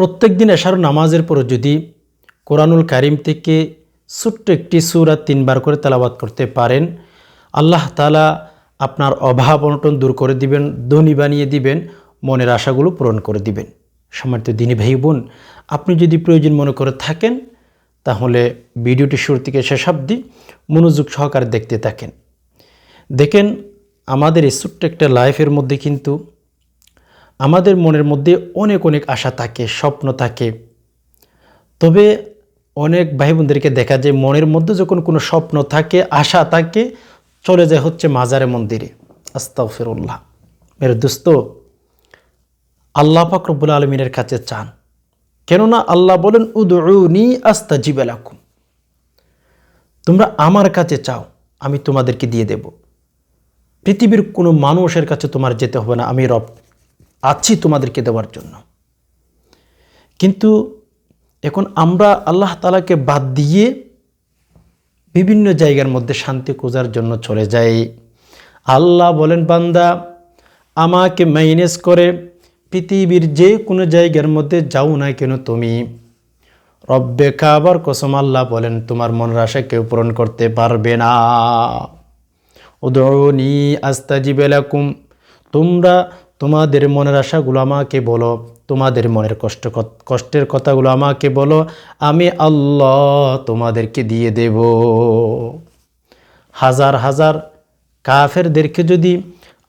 প্রত্যেক দিন এশার নামাজের পরে যদি কোরআনুল কারিম থেকে ছোট্ট একটি সুরা তিনবার করে তেলাবাদ করতে পারেন, আল্লাহ তালা আপনার অভাব অনটন দূর করে দিবেন, ধনী বানিয়ে দিবেন, মনের আশাগুলো পূরণ করে দিবেন। সম্মানিত দিনী ভাই বোন, আপনি যদি প্রয়োজন মনে করে থাকেন, তাহলে ভিডিওটি শুরু থেকে শেষ অবধি মনোযোগ সহকারে দেখতে থাকেন। দেখেন, আমাদের এই ছোট্ট একটা লাইফের মধ্যে কিন্তু আমাদের মনের মধ্যে অনেক অনেক আশা থাকে, স্বপ্ন থাকে। তবে অনেক ভাই বোনদেরকে দেখা যায় মনের মধ্যে যখন কোনো স্বপ্ন থাকে, আশা থাকে, চলে যায় হচ্ছে মাজারে মন্দিরে। আস্তাফিরুল্লাহ মেরে দোস্ত, আল্লাহ ফাকরবুল আলমিনের কাছে চান। কেননা আল্লাহ বলেন উদনি আস্তা জিবেলাকুম তোমরা আমার কাছে চাও, আমি তোমাদেরকে দিয়ে দেব। পৃথিবীর কোনো মানুষের কাছে তোমার যেতে হবে না, আমি রব। আছি তোমাদেরকে দেওয়ার জন্য। কিন্তু এখন আমরা আল্লাহ তালাকে বাদ দিয়ে বিভিন্ন জায়গার মধ্যে শান্তি খোঁজার জন্য চলে যাই। আল্লাহ বলেন, বান্দা, আমাকে মাইনেস করে পৃথিবীর যে কোনো জায়গার মধ্যে যাও না কেন তুমি? রব্বে খাবার কসম আল্লাহ বলেন, তোমার মনের আশা কেউ পূরণ করতে পারবে না। উদরণী আস্তাজিবেলাকুম তোমরা তোমাদের মনের আশাগুলো আমাকে বলো, তোমাদের মনের কষ্ট কষ্টের কথাগুলো আমাকে বলো, আমি আল্লাহ তোমাদেরকে দিয়ে দেব। হাজার হাজার কাফেরদেরকে যদি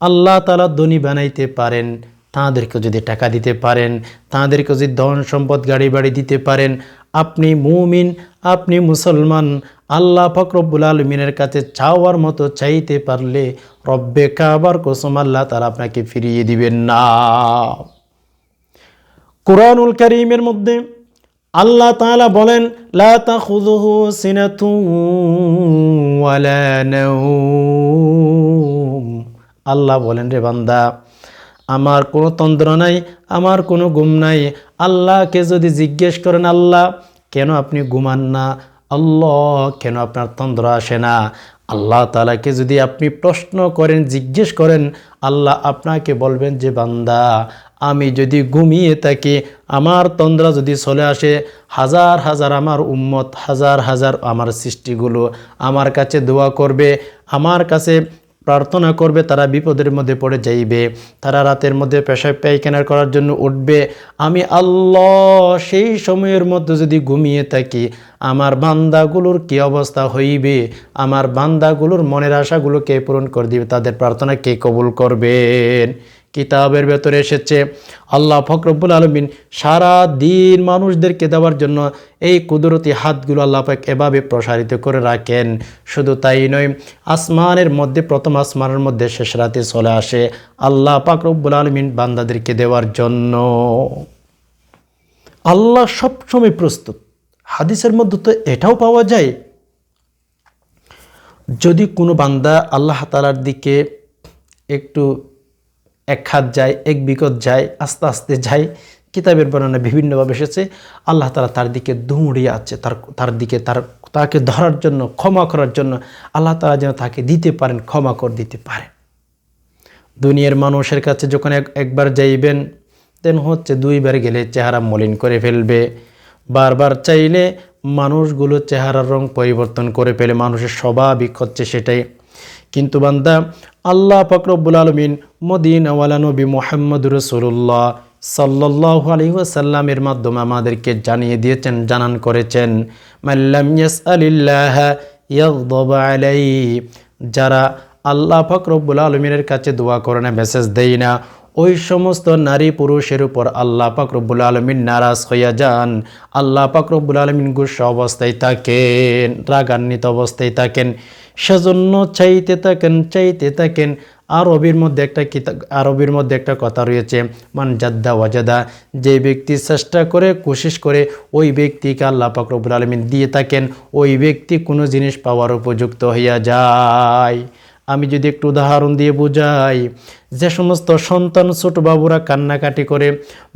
আল্লাহ তালা ধনী বানাইতে পারেন তাঁদেরকে যদি টাকা দিতে পারেন তাঁদেরকে যদি ধন সম্পদ গাড়ি বাড়ি দিতে পারেন, আপনি মুমিন, আপনি মুসলমান আল্লাহ ফকরব্বুল আলমিনের কাছে চাওয়ার মতো চাইতে পারলে রব্বে কাবার কোসম আল্লাহ তারা আপনাকে ফিরিয়ে দিবেন না। কোরআনুল করিমের মধ্যে আল্লাহ তাআলা বলেন আল্লাহ বলেন, রে বান্দা, আমার কোনো তন্ত্র নাই, আমার কোনো ঘুম নাই। আল্লাহকে যদি জিজ্ঞেস করেন, আল্লাহ, কেন আপনি ঘুমান না? আল্লাহ, কেন আপনার তন্দ্র আসে না? আল্লাহ তালাকে যদি আপনি প্রশ্ন করেন, জিজ্ঞেস করেন, আল্লাহ আপনাকে বলবেন যে, বান্দা, আমি যদি ঘুমিয়ে থাকি, আমার তন্দ্রা যদি চলে আসে, হাজার হাজার আমার উম্মত, হাজার হাজার আমার সৃষ্টিগুলো আমার কাছে দোয়া করবে, আমার কাছে প্রার্থনা করবে, তারা বিপদের মধ্যে পড়ে যাইবে। তারা রাতের মধ্যে পেশায় পায়খানা করার জন্য উঠবে। আমি আল্লাহ সেই সময়ের মধ্যে যদি ঘুমিয়ে থাকি, আমার বান্দাগুলোর কি অবস্থা হইবে? আমার বান্দাগুলোর মনের আশাগুলো কে পূরণ করে দিবে। তাদের প্রার্থনা কে কবুল করবেন? কিতাবের ভেতরে এসেছে, আল্লাহ ফকরবুল আলমিন সারা দিন মানুষদেরকে দেওয়ার জন্য এই কুদরতি হাতগুলো আল্লাহ পাক এভাবে প্রসারিত করে রাখেন। শুধু তাই নয়, আসমানের মধ্যে, প্রথম আসমানের মধ্যে শেষ রাতে চলে আসে আল্লাহ পাকরবুল আলমিন বান্দাদেরকে দেওয়ার জন্য। আল্লাহ সবসময় প্রস্তুত। হাদিসের মধ্যে তো এটাও পাওয়া যায়, যদি কোনো বান্দা আল্লাহ তালার দিকে একটু এক হাত যায়, এক বিকট যায়, আস্তে আস্তে যায়। কিতাবের বর্ণনা বিভিন্নভাবে এসেছে। আল্লাহ তালা তার দিকে দৌড়িয়ে আছে, তার তার দিকে, তার, তাকে ধরার জন্য, ক্ষমা করার জন্য আল্লাহ তালা যেন তাকে দিতে পারেন, ক্ষমা করে দিতে পারেন দুনিয়ার মানুষের কাছে যখন একবার যাইবেন দেন হচ্ছে দুইবার গেলে চেহারা মলিন করে ফেলবে। বারবার চাইলে মানুষগুলো চেহারার রং পরিবর্তন করে ফেলে, মানুষের স্বাভাবিক হচ্ছে সেটাই। কিন্তু বান্দা, আল্লাহ ফকরবুল আলমিন মদিন আওয়ালা নবী মোহাম্মদ রসুল্লাহ সাল্লাহ আলহিহাসাল্লামের মাধ্যমে আমাদেরকে জানিয়ে দিয়েছেন, জানান করেছেন যারা আল্লাহ ফকরবুল আলমিনের কাছে দোয়া করে না, মেসেজ দেয় না, ওই সমস্ত নারী পুরুষের উপর আল্লাহ পাকরবুল আলমিন নারাজ হইয়া যান, আল্লাহ পাকরবুল আলমিন গুস অবস্থায় থাকেন, রাগান্বিত অবস্থায় থাকেন। সেজন্য চাইতে থাকেন চাইতে থাকেন। আরবির মধ্যে একটা আরবির মধ্যে একটা কথা রয়েছে, মান জাদ্দা ওয়াজাদা, যে ব্যক্তি চেষ্টা করে কোশিস করে, ওই ব্যক্তিকে আল্লাহ পাকরবুল আলমিন দিয়ে থাকেন, ওই ব্যক্তি কোনো জিনিস পাওয়ার উপযুক্ত হইয়া যায়। আমি যদি একটু উদাহরণ দিয়ে বোঝাই, যে সমস্ত সন্তান ছোট বাবুরা কান্নাকাটি করে,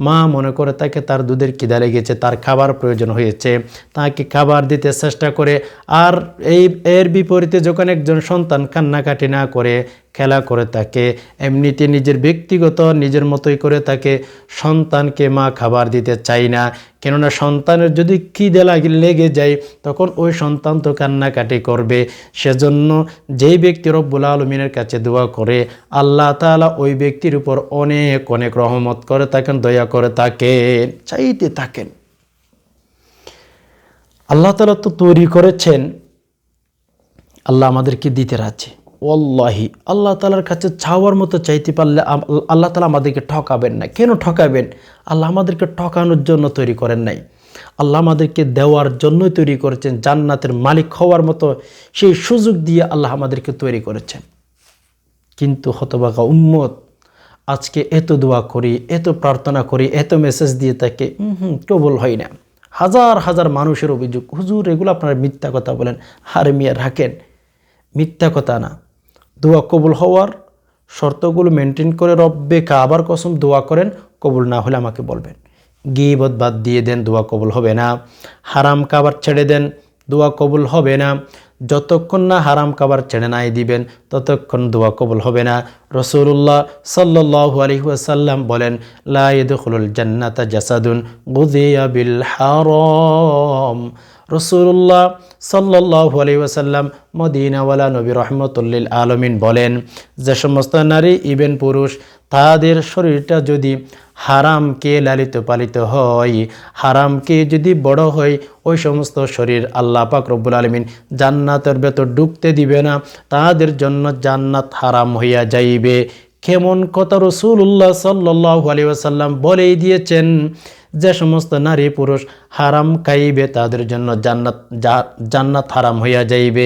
মা মনে করে তাকে তার দুধের কিদা লেগেছে, তার খাবার প্রয়োজন হয়েছে, তাকে খাবার দিতে চেষ্টা করে, আর এই, এর বিপরীতে যখন একজন সন্তান কান্নাকাটি না করে খেলা করে থাকে। এমনিতে নিজের ব্যক্তিগত, নিজের মতোই করে থাকে সন্তানকে মা খাবার দিতে চায় না। কেননা সন্তানের যদি খিদে লাগে, লেগে যায়, তখন ওই সন্তান তো কান্নাকাটি করবে। সেজন্য যেই ব্যক্তি রব্বুল আলমিনের কাছে দোয়া করে, আল্লাহ তাআলা ওই ব্যক্তির উপর অনেক অনেক রহমত করে থাকেন, দয়া করে থাকেন, চাইতে থাকেন। আল্লাহ তালা তো তৈরি করেছেন। আল্লাহ আমাদেরকে দিতে রাজি। ওল্লাহি আল্লাহ তালার কাছে চাওয়ার মতো চাইতে পারলে আল্লাহ তালা আমাদেরকে ঠকাবেন না। কেন ঠকাবেন? আল্লাহ আমাদেরকে ঠকানোর জন্য তৈরি করেন নাই। আল্লাহ আমাদেরকে দেওয়ার জন্যই তৈরি করেছেন, জান্নাতের মালিক হওয়ার মতো সেই সুযোগ দিয়ে আল্লাহ আমাদেরকে তৈরি করেছেন। কিন্তু হতবাগা উম্মত, আজকে এত দোয়া করি, এত প্রার্থনা করি, এত মেসেজ দিয়ে তাকে হুম, কবল হয় না। হাজার হাজার মানুষের অভিযোগ, হুজুর, এগুলো আপনারা মিথ্যা কথা বলেন। হারে মিয়া রাখেন। মিথ্যা কথা না। দোয়া কবুল হওয়ার শর্তগুলো মেনটেন করে রব্বে কাবার কসম দোয়া করেন, কবুল না হলে আমাকে বলবেন। গিবত বাদ দিয়ে দেন, দোয়া কবুল হবে না। হারাম কাবার ছেড়ে দেন, দোয়া কবুল হবে না। যতক্ষণ না হারাম কাবার ছেড়ে নাই দিবেন, ততক্ষণ দোয়া কবুল হবে না। রসুল্লাহ সাল্লু আলহিহাসাল্লাম বলেন লাইদুল জান্নাতা জাসাদুন গুদিয়া বিল হারম। রসুল্লাহ সাল্লাহু আলি ওয়াসাল্লাম মদিনাওয়ালা নবী রহমতুল্লিল আলমিন বলেন, যে সমস্ত নারী, ইবেন পুরুষ, তাদের শরীরটা যদি হারামকে লালিত পালিত হয় হারামকে যদি বড় হয়, ওই সমস্ত শরীর আল্লাহ পাক রব্বুল আলমিন জান্নাতের ভেতর ঢুকতে দিবে না, তাদের জন্য জান্নাত হারাম হইয়া যাইবে। কেমন কথা রসুল্লাহ সাল্লাহ আলী ওয়াসাল্লাম বলেই দিয়েছেন যে সমস্ত নারী পুরুষ হারাম খাইবে তাদের জন্য জান্নাত জান্নাত হারাম হইয়া যাইবে।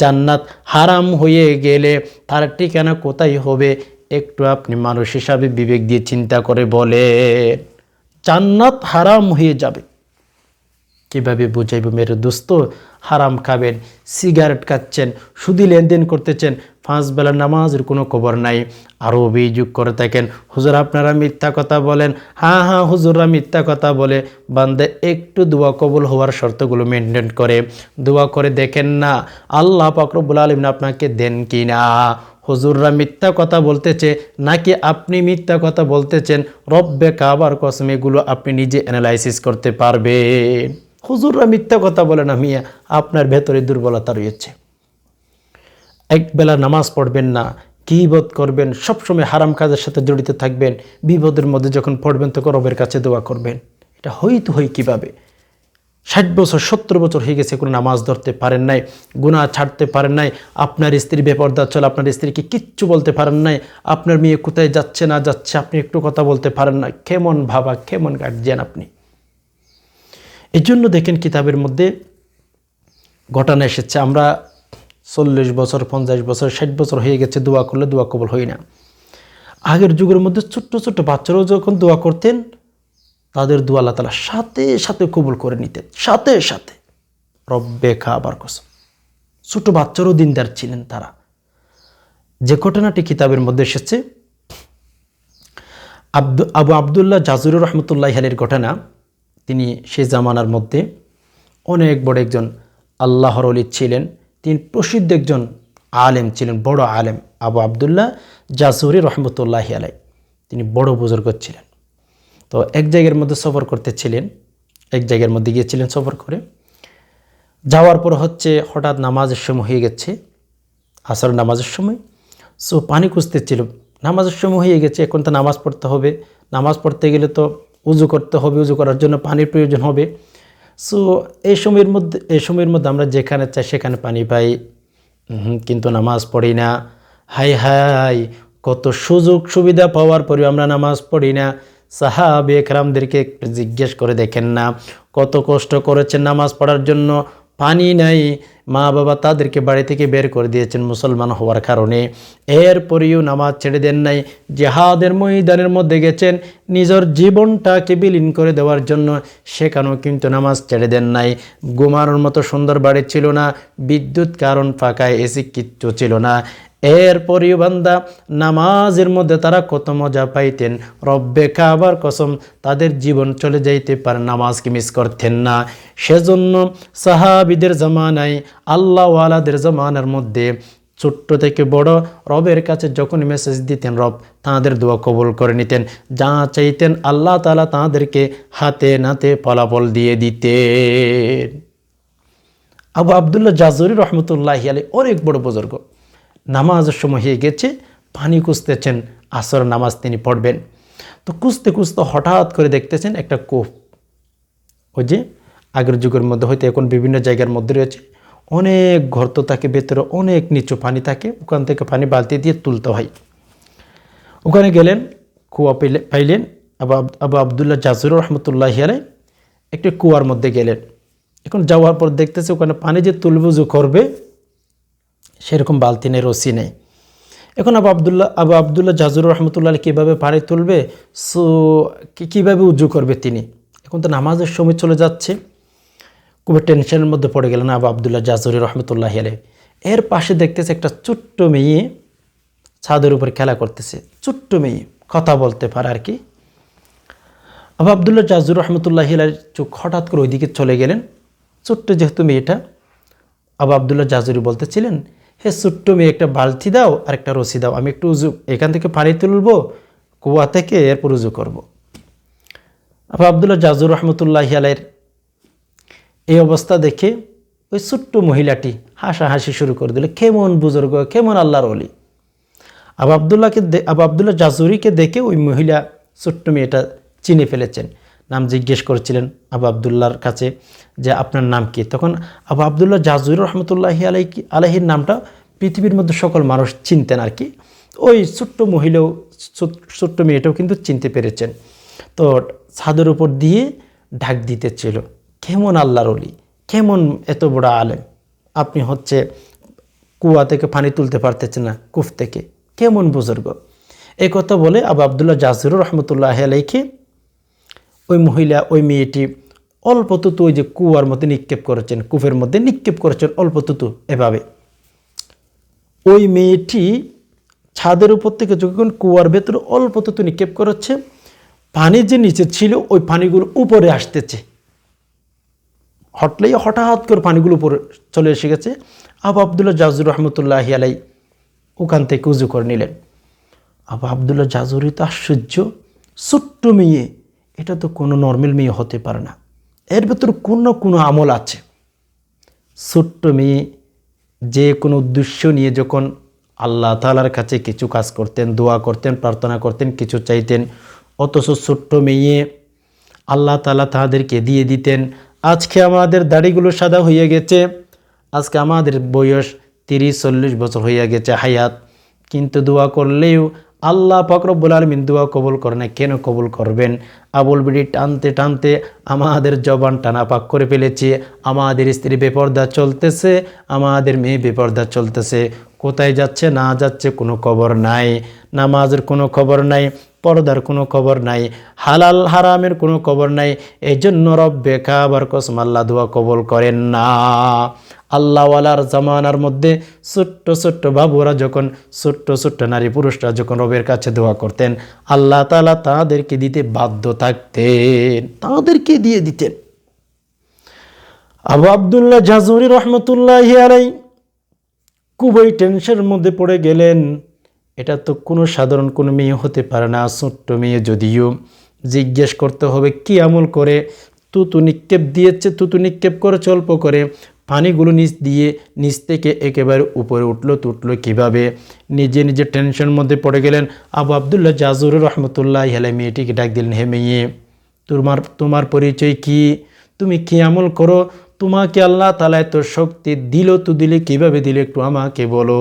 জান্নাত হারাম হয়ে গেলে তার ঠিকানা কোথায় হবে একটু আপনি মানুষ হিসাবে বিবেক দিয়ে চিন্তা করে বলে জান্নাত হারাম হয়ে যাবে। কীভাবে বুঝাইব মেরে দোস্ত? হারাম খাবেন, সিগারেট খাচ্ছেন শুধু লেনদেন করতেছেন, পাঁচ বেলা নামাজের কোনো খবর নাই। আরও অভিযোগ করে থাকেন, হুজুর, আপনারা মিথ্যা কথা বলেন। হ্যাঁ হ্যাঁ হুজুররা মিথ্যা কথা বলে। বান্দে একটু দোয়া কবুল হওয়ার শর্তগুলো মেনটেন করে। দোয়া করে দেখেন না, আল্লাহ পাকরবুল আলমিন আপনাকে দেন কি না হুজুররা মিথ্যা কথা বলতেছে, নাকি আপনি মিথ্যা কথা বলতেছেন? রব্বে কাবার কসম, এগুলো আপনি নিজে অ্যানালাইসিস করতে পারবেন। হুজুররা মিথ্যা কথা বলে না মিয়া, আপনার ভেতরে দুর্বলতা রয়েছে। একবেলা নামাজ পড়বেন না কিবোধ করবেন, সবসময় হারাম কাজের সাথে জড়িত থাকবেন, বিপদের মধ্যে যখন পড়বেন তখন রবের কাছে দোয়া করবেন। এটা হইতে হয় কীভাবে? ষাট বছর, সত্তর বছর হয়ে গেছে কোনো নামাজ ধরতে পারেন নাই, গুনাহ ছাড়তে পারেন নাই, আপনার স্ত্রী বেপর্দা চলে, আপনার স্ত্রীকে কিচ্ছু বলতে পারেন নাই, আপনার মেয়ে কোথায় যাচ্ছে না যাচ্ছে, আপনি একটু কথা বলতে পারেন না। কেমন ভাবা, কেমন গার্জিয়ান আপনি? এই জন্য দেখেন কিতাবের মধ্যে ঘটনা এসেছে। আমরা চল্লিশ বছর, পঞ্চাশ বছর, ষাট বছর হয়ে গেছে দোয়া করলে দোয়া কবল হয় না। আগের যুগের মধ্যে ছোট্ট ছোট্ট বাচ্চারাও যখন দোয়া করতেন, তাদের দোয়া আল্লাহ তালা সাথে সাথে কবুল করে নিতেন। সাথে সাথে। রব্বে খাবার কসম। ছোট বাচ্চারও দিনদার ছিলেন তারা। যে ঘটনাটি কিতাবের মধ্যে এসেছে, আব্দু আবু আবদুল্লাহ জাজুর রহমতুল্লাহ আলীর ঘটনা তিনি সে জামানার মধ্যে অনেক বড় একজন আল্লাহর অলি ছিলেন। তিনি প্রসিদ্ধ একজন আলেম ছিলেন, বড় আলেম, আবু আবদুল্লাহ জাজুরি রহমতুল্লাহ আলাই তিনি বড় বুজুর্গ ছিলেন। তো এক জায়গার মধ্যে সফর করতেছিলেন, এক জায়গার মধ্যে গিয়েছিলেন সফর করে। যাওয়ার পর হচ্ছে হঠাৎ নামাজের সময় হয়ে গেছে, আসর নামাজের সময়। সো পানি খুঁজতেছিল, নামাজের সময় হয়ে গেছে, এখন তো নামাজ পড়তে হবে। নামাজ পড়তে গেলে তো উজু করতে হবে, উজু করার জন্য পানির প্রয়োজন হবে। সো এই সময়ের মধ্যে, এই সময়ের মধ্যে আমরা যেখানে চাই সেখানে পানি পাই। কিন্তু নামাজ পড়ি না। হাই হাই, কত সুযোগ সুবিধা পাওয়ার পরেও আমরা নামাজ পড়ি না। সাহাবে একরামদেরকে জিজ্ঞেস করে দেখেন না। কত কষ্ট করেছেন নামাজ পড়ার জন্য। পানি নাই, মা বাবা তাদেরকে বাড়ি থেকে বের করে দিয়েছেন মুসলমান হওয়ার কারণে। এরপরেও নামাজ ছেড়ে দেন নাই, জেহাদের ময়দানের মধ্যে গেছেন, নিজের জীবনটাকে বিলীন করে দেওয়ার জন্য সেখানেও কিন্তু নামাজ ছেড়ে দেন নাই। ঘুমানোর মতো সুন্দর বাড়ি ছিল না, বিদ্যুৎ কারণ ফাঁকায়, এসি কিচ্ছু ছিল না। এরপরেও বান্দা নামাজের মধ্যে তারা কত মজা পাইতেন। রব্বে কাবার কসম, তাদের জীবন চলে যাইতে পারে, নামাজকে মিস করতেন না। সেজন্য সাহাবিদের জামানায় আল্লাহওয়ালাদের জামানার মধ্যে ছোট্ট থেকে বড় রবের কাছে যখন মেসেজ দিতেন, রব তাঁদের দোয়া কবুল করে নিতেন। যা চাইতেন আল্লাহ তালা তাঁদেরকে হাতে নাতে ফলাফল দিয়ে দিতেন। আবু আবদুল্লাহ জাজরি রহমতুল্লাহ আলী অনেক বড় বুজুর্গ। নামাজের সময় হয়ে গেছে, পানি খুঁজতেছেন, আসর নামাজ তিনি পড়বেন। তো খুঁজতে খুঁজতে হঠাৎ করে দেখতেছেন একটা কূপ ওই যে আগের যুগের মধ্যে হয়তো এখন বিভিন্ন জায়গার মধ্যে রয়েছে। অনেক গর্ত থাকে, ভেতরে অনেক নিচু পানি থাকে, ওখান থেকে পানি বালতি দিয়ে তুলতে হয়। ওখানে গেলেন, কুয়া পেলে পাইলেন, আব- আবু আবদুল্লাহ জাজুর রহমতুল্লাহ আলাই একটি কুয়ার মধ্যে গেলেন। এখন যাওয়ার পর দেখতেছে ওখানে পানি যে তুলবুজু করবে সেরকম বালতি নেই রসি নেই। এখন আবু আবদুল্লাহ আবু আবদুল্লাহ জাজুর রহমতুল্লাহ কীভাবে পানি তুলবে? সো কীভাবে উজু করবে তিনি? এখন তো নামাজের সময় চলে যাচ্ছে। খুবই টেনশনের মধ্যে পড়ে গেলেন আবু আবদুল্লাহ জাজুরি রহমতুল্লাহ আলী এর পাশে দেখতেছে একটা ছোট্ট মেয়ে ছাদের উপর খেলা করতেছে। ছোট্ট মেয়ে, কথা বলতে পারে আর কি। আবু আবদুল্লাহ জাজুর রহমতুল্লাহ আলার চোখ হঠাৎ করে ওইদিকে চলে গেলেন। ছোট্ট যেহেতু মেয়েটা, আবু আবদুল্লাহ জাজুরি বলতেছিলেন হে ছোট্ট মেয়ে একটা বালতি দাও আর একটা রশি দাও। আমি একটু উজু এখান থেকে পানি তুলবো, কুয়া থেকে এরপর উজু করব। আবু আবদুল্লাহ জাজুর রহমতুল্লাহ আলাইয়ের এই অবস্থা দেখে ওই ছোট্ট মহিলাটি হাসাহাসি শুরু করে দিল, কেমন বুজুর্গ, কেমন আল্লাহর অলি আবু আবদুল্লাহকে আবু আবদুল্লাহ জাজুরিকে দেখে ওই মহিলা ছোট্ট মেয়েটা চিনে ফেলেছেন। নাম জিজ্ঞেস করেছিলেন আবু আবদুল্লাহর কাছে যে আপনার নাম কি? তখন আবু আবদুল্লাহ জাজুর রহমতুল্লাহি আলাই আলহির নামটা পৃথিবীর মধ্যে সকল মানুষ চিনতেন আর কি। ওই ছোট্ট মহিলাও, ছোট- ছোট্ট মেয়েটাও কিন্তু চিনতে পেরেছেন। তো ছাদের উপর দিয়ে ঢাক দিতেছিল, কেমন আল্লাহর অলি কেমন এত বড় আলেম? আপনি হচ্ছে কুয়া থেকে পানি তুলতে পারতেছেন না, কুফ থেকে। কেমন বুজুর্গ? এই কথা বলে আবু আবদুল্লাহ জাজিরুর রহমতুল্লাহ আলাইকে ওই মহিলা, ওই মেয়েটি অল্প তুতু ওই যে কুয়ার মধ্যে নিক্ষেপ করেছেন, কুফের মধ্যে নিক্ষেপ করেছেন অল্প তুতু এভাবে। ওই মেয়েটি ছাদের উপর থেকে যখন কুয়ার ভেতরে অল্প তুতু নিক্ষেপ করেছে, পানি যে নিচে ছিল ওই পানিগুলো উপরে আসতেছে। হটলেই হঠাৎ করে পানিগুলো উপরে চলে এসে গেছে। আবু আবদুল্লাহ জাজুর রহমতুল্লাহ আলাই ওখান থেকে উজু করে নিলেন। আবু আবদুল্লাহ জাজুরি তো আশ্চর্য, ছোট্ট মেয়ে। এটা তো কোনো নর্মাল মেয়ে হতে পারে না। এর ভেতর কোনো কোনো আমল আছে। ছোট্ট মেয়ে যে কোনো উদ্দেশ্য নিয়ে যখন আল্লাহ তালার কাছে কিছু কাজ করতেন, দোয়া করতেন, প্রার্থনা করতেন, কিছু চাইতেন, অথচ ছোট্ট মেয়ে আল্লাহ তালা তাদেরকে দিয়ে দিতেন, আজকে আমাদের দাড়িগুলো সাদা হয়ে গেছে, আজকে আমাদের বয়স তিরিশ, চল্লিশ বছর হয়ে গেছে হায়াত, কিন্তু দোয়া করলেও আল্লাহ ফকরব্বুল আলমিন দোয়া কবুল করে না কেন কবুল করবেন? আবুল বিড়ি টানতে টানতে আমাদের জবান টানা পাক করে ফেলেছে। আমাদের স্ত্রী বেপর্দা চলতেছে, আমাদের মেয়ে বেপর্দা চলতেছে। কোথায় যাচ্ছে, না যাচ্ছে কোনো খবর নাই। নামাজের কোনো খবর নাই। পর্দার কোনো খবর নাই, হালাল হারামের কোনো খবর নাই এই জন্য খাবার কসম আল্লাহ দোয়া কবল করেন না। আল্লাহওয়ালার জামানার মধ্যে ছোট্ট ছোট্ট বাবুরা যখন, ছোট্ট ছোট্ট নারী পুরুষরা যখন রবের কাছে দোয়া করতেন, আল্লাহ তালা তাদেরকে দিতে বাধ্য থাকতেন, তাদেরকে দিয়ে দিতেন। আবু আবদুল্লাহ জাজুরি রহমতুল্লাহ আলাই খুবই টেনশনের মধ্যে পড়ে গেলেন। এটা তো কোনো সাধারণ কোনো মেয়ে হতে পারে না, ছোট্ট মেয়ে যদিও। জিজ্ঞেস করতে হবে, কি আমল করে? তুতু নিক্ষেপ দিয়েছে, তুতু নিক্ষেপ করেছে চল্প করে। পানিগুলো নিচ দিয়ে, নিচ থেকে একেবারে উপরে উঠল, তুটলো কীভাবে? নিজে নিজে টেনশনের মধ্যে পড়ে গেলেন। আবু আবদুল্লাহ জাজুর রহমতুল্লাহ হেলে মেয়েটিকে ডাক দিলেন, হে মেয়ে, তোমার তোমার পরিচয় কি? তুমি কি আমল করো? তোমাকে আল্লাহ তালা এত শক্তি দিল, তো দিলে কীভাবে দিলে একটু আমাকে বলো।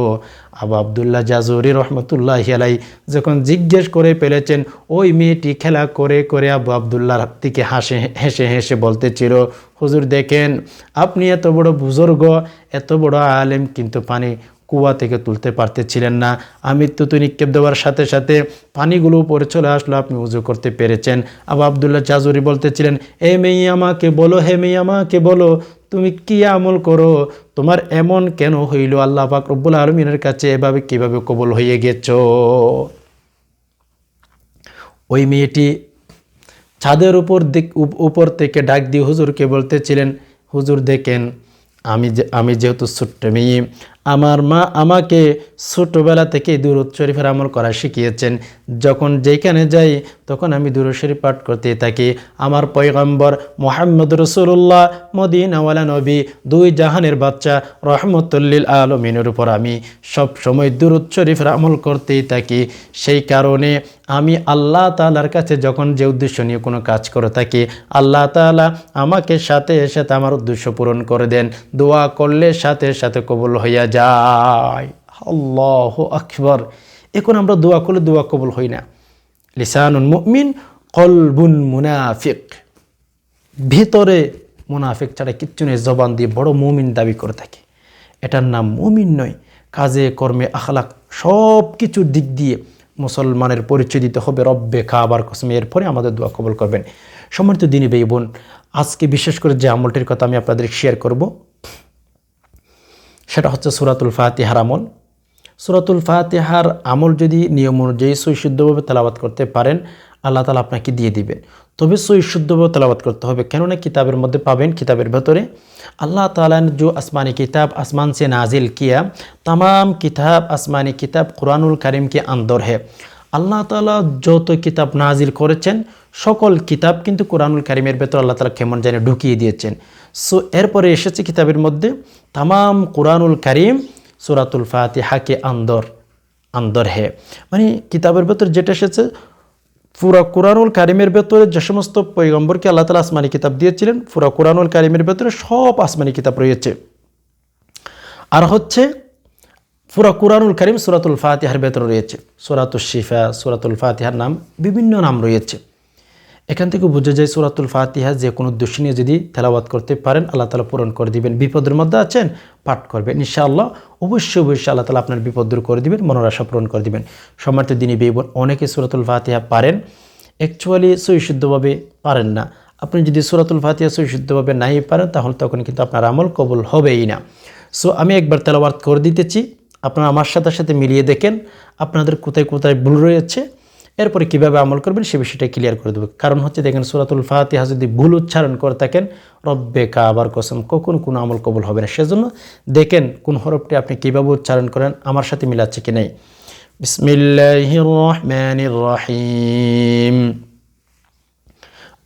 আবু আবদুল্লাহ জাজুরি রহমতুল্লাহ আলাই যখন জিজ্ঞেস করে ফেলেছেন, ওই মেয়েটি খেলা করে করে আবু আবদুল্লাহর থেকে হাসে, হেসে হেসে বলতে বলতেছিল, হুজুর দেখেন, আপনি এত বড় বুজুর্গ, এত বড় আলেম, কিন্তু পানি কুয়া থেকে তুলতে পারতেছিলেন না। আমি তুতু নিক্ষেপ দেওয়ার সাথে সাথে পানিগুলো উপরে চলে আসলো, আপনি উজু করতে পেরেছেন। আবু আবদুল্লাহ চাজুরি বলতেছিলেন, এ মেয়ে আমাকে বলো, হে মেয়ে আমাকে বলো, তুমি কি আমল করো? তোমার এমন কেন হইল? আল্লাহ পাক রব্বুল আলমিনের কাছে এভাবে কীভাবে কবল হয়ে গেছ? ওই মেয়েটি ছাদের উপর দিক উপর থেকে ডাক দিয়ে হুজুরকে বলতেছিলেন, হুজুর, দেখেন, আমি যে, আমি যেহেতু ছোট্ট মেয়ে আমার মা আমাকে ছোটোবেলা থেকে দুরুদ শরীফের আমল করা শিখিয়েছেন। যখন যেখানে যাই, তখন আমি দুরুদ শরীফ পাঠ করতে থাকি। আমার পয়গম্বর মোহাম্মদ রসুল্লাহ মদিনাওয়ালা নবী, দুই জাহানের বাচ্চা, রহমতুল্লিল আলমিনের উপর আমি সব সময় দুরুদ শরীফের আমল করতেই থাকি। সেই কারণে আমি আল্লাহ তালার কাছে যখন যে উদ্দেশ্য নিয়ে কোনো কাজ করে থাকি, আল্লাহ তালা আমাকে সাথে সাথে আমার উদ্দেশ্য পূরণ করে দেন। দোয়া করলে সাথে সাথে কবল হইয়া যায়। আল্লাহ আকবর। এখন আমরা দোয়া করলে দোয়া কবুল হই না। লিসানুন মুমিন কলবুন মুনাফিক। ভেতরে মুনাফিক ছাড়া কিচ্ছু নেই, জবান দিয়ে বড় মুমিন দাবি করে থাকে। এটার নাম মুমিন নয়, কাজে কর্মে আখলাক সব কিছুর দিক দিয়ে মুসলমানের পরিচয় দিতে হবে। রব্বে খাবার কসমে, এরপরে আমাদের দোয়া কবল করবেন। সম্মানিত দিনী বেই বোন, আজকে বিশেষ করে যে আমলটির কথা আমি আপনাদের শেয়ার করব সেটা হচ্ছে সুরাতুল ফাতিহার আমল। সুরাতুল ফাতিহার আমল যদি নিয়ম অনুযায়ী সুইশুদ্ধভাবে তেলাবাত করতে পারেন, আল্লাহ তালা আপনাকে দিয়ে দিবেন তবে সৈশুদ্ধভাবে তেলাবাত করতে হবে, কেননা কিতাবের মধ্যে পাবেন কিতাবের ভেতরে আল্লাহ তালান জো আসমানি কিতাব, আসমান সে নাজিল কিয়া তাম কিতাব, আসমানি কিতাব কোরআনুল করিম কে আন্দর হ্যাঁ আল্লাহ তালা যত কিতাব নাজিল করেছেন, সকল কিতাব কিন্তু কোরআনুল কারিমের ভেতর আল্লাহ তালা কেমন জানে ঢুকিয়ে দিয়েছেন। সো এরপরে এসেছে কিতাবের মধ্যে তামাম কোরআনুল কারিম, সুরাতুল ফাতিহাকে আন্দর আন্দর হে। মানে কিতাবের ভেতর যেটা এসেছে, পুরা কোরআনুল কারিমের ভেতরে যে সমস্ত পৈগম্বরকে আল্লাহ তালা আসমানি কিতাব দিয়েছিলেন, পুরা কোরআনুল কারিমের ভেতরে সব আসমানি কিতাব রয়েছে। আর হচ্ছে পুরা কোরআনুল কারিম, সুরাতুল ফাতিহার ভেতরে রয়েছে। সুরাতুল শিফা, সুরাতুল ফাতিহার নাম, বিভিন্ন নাম রয়েছে। এখান থেকে বোঝা যায় সুরাতুল ফাতিহা যে কোনো উদ্দেশ্য নিয়ে যদি তেলাবাদ করতে পারেন, আল্লাহ তালা পূরণ করে দিবেন। বিপদের মধ্যে আছেন, পাঠ করবেন। ইনশাআল্লাহ, অবশ্যই অবশ্যই আল্লাহ তালা আপনার বিপদ দূর করে দিবেন মনোর আশা পূরণ করে দিবেন। সম্মানিত দিনী বেবন অনেকে সুরাতুল ফাতিহা পারেন অ্যাকচুয়ালি সৈশুদ্ধভাবে পারেন না। আপনি যদি সুরাতুল ফাতিহা সৈশুদ্ধভাবে নাই পারেন, তাহলে তখন কিন্তু আপনার আমল কবুল হবেই না। সো আমি একবার তেলাবাদ করে দিতেছি। আপনারা আমার সাথে সাথে মিলিয়ে দেখেন আপনাদের কোথায় কোথায় ভুল রয়েছে। এরপরে কীভাবে আমল করবেন সে বিষয়টা ক্লিয়ার করে দেবে। কারণ হচ্ছে দেখেন সুরাতুল ফাতিহা যদি ভুল উচ্চারণ করে থাকেন রব্বে কাবার কসম, কখন কোনো আমল কবুল হবে না। সেজন্য দেখেন কোন হরফটি আপনি কীভাবে উচ্চারণ করেন, আমার সাথে মিলাচ্ছে কি নাই। বিসমিল্লাহির রহমানির রহিম।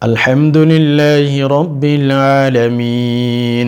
আলহামদুলিল্লাহি রব্বিল আলামিন।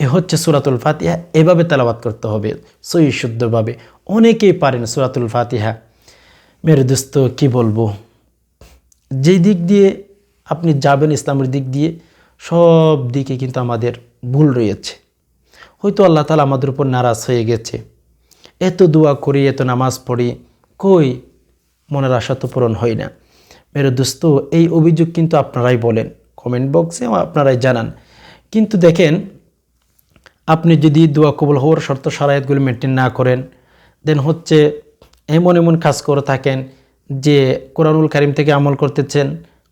এ হচ্ছে সুরাতুল ফাতিহা। এভাবে তেলাবাত করতে হবে সই শুদ্ধভাবে। অনেকেই পারেন সুরাতুল ফাতিহা। মেরে দোস্ত, কী বলব? যেই দিক দিয়ে আপনি যাবেন ইসলামের দিক দিয়ে, সব দিকে কিন্তু আমাদের ভুল রয়েছে। হয়তো আল্লাহ তালা আমাদের উপর নারাজ হয়ে গেছে। এত দোয়া করি, এত নামাজ পড়ি, কই মনের আশা তো পূরণ হয় না। মেরে দোস্ত, এই অভিযোগ কিন্তু আপনারাই বলেন। কমেন্ট বক্সে আপনারাই জানান। কিন্তু দেখেন আপনি যদি দোয়া কবুল হওয়ার শর্ত সারায়াতগুলি মেনটেন না করেন দেন হচ্ছে এমন এমন কাজ করে থাকেন যে কোরআনুল কারিম থেকে আমল করতেছেন,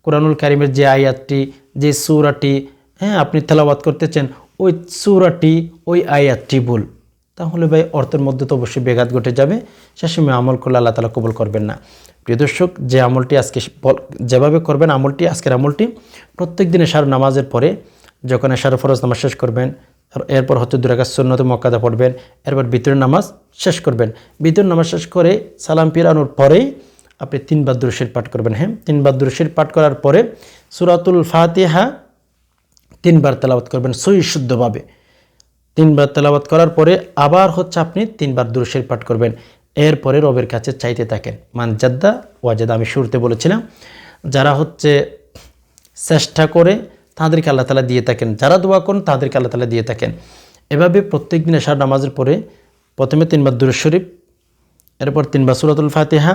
কোরআনুল কারিমের যে আয়াতটি, যে সুরাটি হ্যাঁ আপনি তেলাবাদ করতেছেন, ওই সুরাটি, ওই আয়াতটি ভুল। তাহলে ভাই, অর্থের মধ্যে তো অবশ্যই বেঘাত ঘটে যাবে, সে সময় আমল করলে আল্লাহ তালা কবুল করবেন না। প্রিয় দর্শক, যে আমলটি আজকে যেভাবে করবেন আমলটি, আজকের আমলটি প্রত্যেক দিনে সার নামাজের পরে, যখন সার ফরজ নামাজ শেষ করবেন এরপর হচ্ছে দুরাকাত সুন্নত মক্কাদা পড়বেন। এরপর বিতরের নামাজ শেষ করবেন। বিতর নামাজ শেষ করে সালাম পিরানোর পরেই আপনি তিনবার দুরশির পাঠ করবেন। হ্যাঁ তিনবার দুরশির পাঠ করার পরে সুরাতুল ফাতিহা তিনবার তেলাওয়াত করবেন সই শুদ্ধভাবে। তিনবার তেলাওয়াত করার পরে আবার হচ্ছে আপনি তিনবার দুরশির পাঠ করবেন। এরপরে রবের কাছে চাইতে থাকেন। মান জাদ্দা ওয়াজাদা, আমি শুরুতে বলেছিলাম, যারা হচ্ছে চেষ্টা করে তাদেরকে আল্লাহ তালা দিয়ে থাকেন। যারা দোয়া করেন, তাদেরকে আল্লাহ তালা দিয়ে থাকেন। এভাবে প্রত্যেক দিন এশার নামাজের পরে প্রথমে তিনবার দুরুদ শরীফ, এরপর তিনবার সুরাতুল ফাতিহা,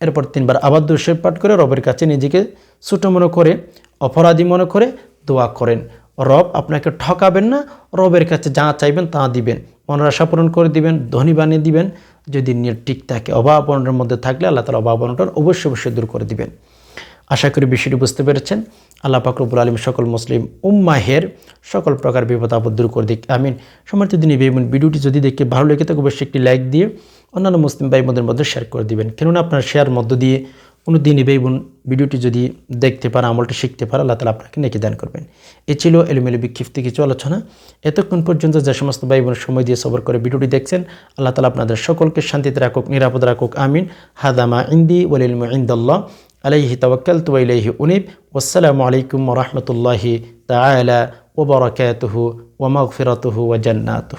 এরপর তিনবার আবার দুরুদ শরীফ পাঠ করে রবের কাছে নিজেকে ছোটো মনে করে, অপরাধী মনে করে দোয়া করেন। রব আপনাকে ঠকাবেন না, রবের কাছে যা চাইবেন তা দিবেন। মনের পূরণ করে দিবেন, ধনী বানিয়ে দিবেন। যদি নিয়ত ঠিক থাকে, অভাব অনটনের মধ্যে থাকলে আল্লাহ তালা অভাব অনটন অবশ্যই অবশ্যই দূর করে দিবেন। আশা করি বিষয়টি বুঝতে পেরেছেন। আল্লাহ পাকরবুল আলম সকল মুসলিম উম্মাহের সকল প্রকার বিপদ আপদ দূর করে দিক। আমিন। সমর্থ দিন এই ভিডিওটি যদি দেখে ভালো লেগে থাকে, অবশ্যই একটি লাইক দিয়ে অন্যান্য মুসলিম ভাই বোনদের মধ্যে শেয়ার করে দিবেন। কেননা আপনার শেয়ার মধ্য দিয়ে কোনো দিনই ভাই বোন ভিডিওটি যদি দেখতে পারে, আমলটি শিখতে পারে, আল্লাহ তালা আপনাকে নেকি দান করবেন। এ ছিল এলোমেলো বিক্ষিপ্ত কিছু আলোচনা। এতক্ষণ পর্যন্ত যে সমস্ত ভাই বোন সময় দিয়ে সবর করে ভিডিওটি দেখছেন, আল্লাহ তালা আপনাদের সকলকে শান্তিতে রাখুক, নিরাপদ রাখুক, আমিন। হাদামা ইন্দি ওয়ালিল ইন্দাল্লাহ عليه توكلت وإليه أنيب والسلام عليكم ورحمة الله تعالى وبركاته ومغفرته وجناته